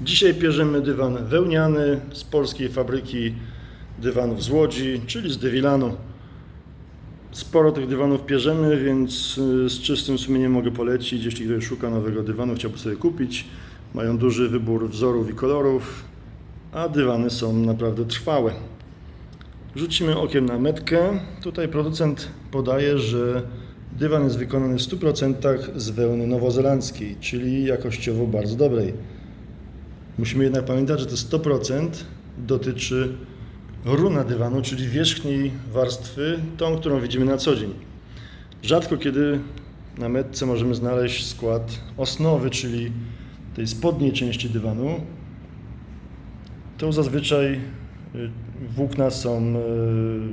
Dzisiaj bierzemy dywan wełniany z polskiej fabryki dywanów z Łodzi, czyli z Dewilanu. Sporo tych dywanów bierzemy, więc y, z czystym sumieniem mogę polecić, jeśli ktoś szuka nowego dywanu, chciałby sobie kupić. Mają duży wybór wzorów i kolorów, a dywany są naprawdę trwałe. Rzucimy okiem na metkę. Tutaj producent podaje, że dywan jest wykonany w 100% z wełny nowozelandzkiej, czyli jakościowo bardzo dobrej. Musimy jednak pamiętać, że to 100% dotyczy runa dywanu, czyli wierzchniej warstwy, tą, którą widzimy na co dzień. Rzadko kiedy na metce możemy znaleźć skład osnowy, czyli tej spodniej części dywanu. To zazwyczaj y, włókna są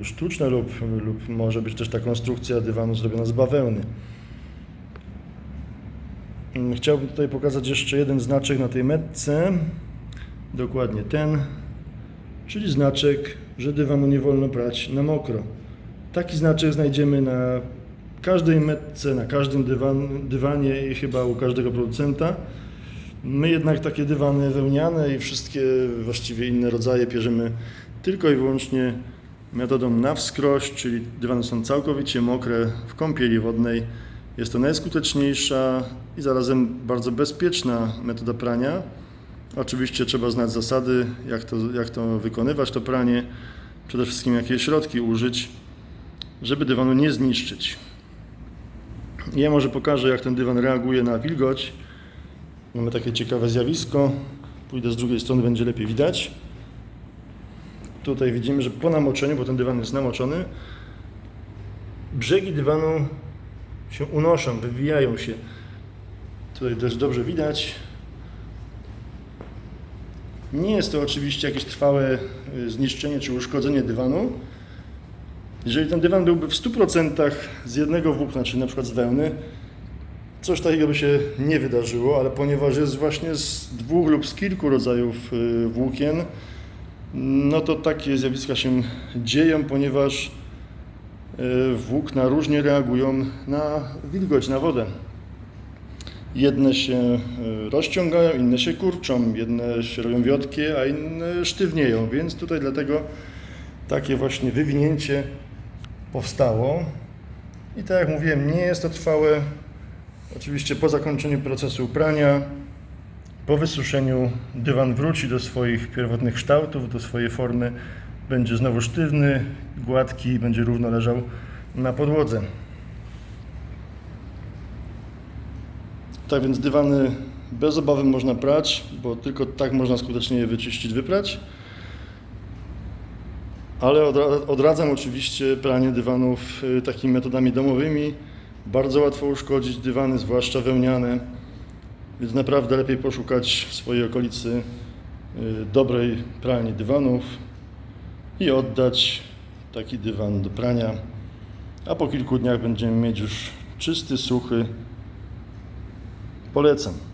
y, sztuczne lub, lub może być też ta konstrukcja dywanu zrobiona z bawełny. Mm, Chciałbym tutaj pokazać jeszcze jeden znaczek na tej metce. Dokładnie ten, czyli znaczek, że dywanu nie wolno prać na mokro. Taki znaczek znajdziemy na każdej metce, na każdym dywan, dywanie i chyba u każdego producenta. My jednak takie dywany wełniane i wszystkie właściwie inne rodzaje bierzemy tylko i wyłącznie metodą na wskroś, czyli dywany są całkowicie mokre w kąpieli wodnej. Jest to najskuteczniejsza i zarazem bardzo bezpieczna metoda prania. Oczywiście trzeba znać zasady, jak to, jak to wykonywać, to pranie. Przede wszystkim jakie środki użyć, żeby dywanu nie zniszczyć. Ja może pokażę, jak ten dywan reaguje na wilgoć. Mamy takie ciekawe zjawisko. Pójdę z drugiej strony, będzie lepiej widać. Tutaj widzimy, że po namoczeniu, bo ten dywan jest namoczony, brzegi dywanu się unoszą, wywijają się. Tutaj też dobrze widać. Nie jest to oczywiście jakieś trwałe y, zniszczenie czy uszkodzenie dywanu. Jeżeli ten dywan byłby w 100% z jednego włókna, czyli na przykład z wełny, coś takiego by się nie wydarzyło, ale ponieważ jest właśnie z dwóch lub z kilku rodzajów y, włókien, no to takie zjawiska się dzieją, ponieważ włókna różnie reagują na wilgoć, na wodę. Jedne się y, rozciągają, inne się kurczą, jedne się robią wiotkie, a inne sztywnieją, więc tutaj dlatego takie właśnie wywinięcie powstało. I tak jak mówiłem, nie jest to trwałe. Oczywiście po zakończeniu procesu prania, po wysuszeniu dywan wróci do swoich pierwotnych kształtów, do swojej formy. Będzie znowu sztywny, gładki, będzie równo leżał na podłodze. Tak więc dywany bez obawy można prać, bo tylko tak można skutecznie je wyczyścić, wyprać. Ale odra- odradzam oczywiście pranie dywanów y, takimi metodami domowymi. Bardzo łatwo uszkodzić dywany, zwłaszcza wełniane. Więc naprawdę lepiej poszukać w swojej okolicy y, dobrej pralni dywanów i oddać taki dywan do prania. A po kilku dniach będziemy mieć już czysty, suchy. Polecam.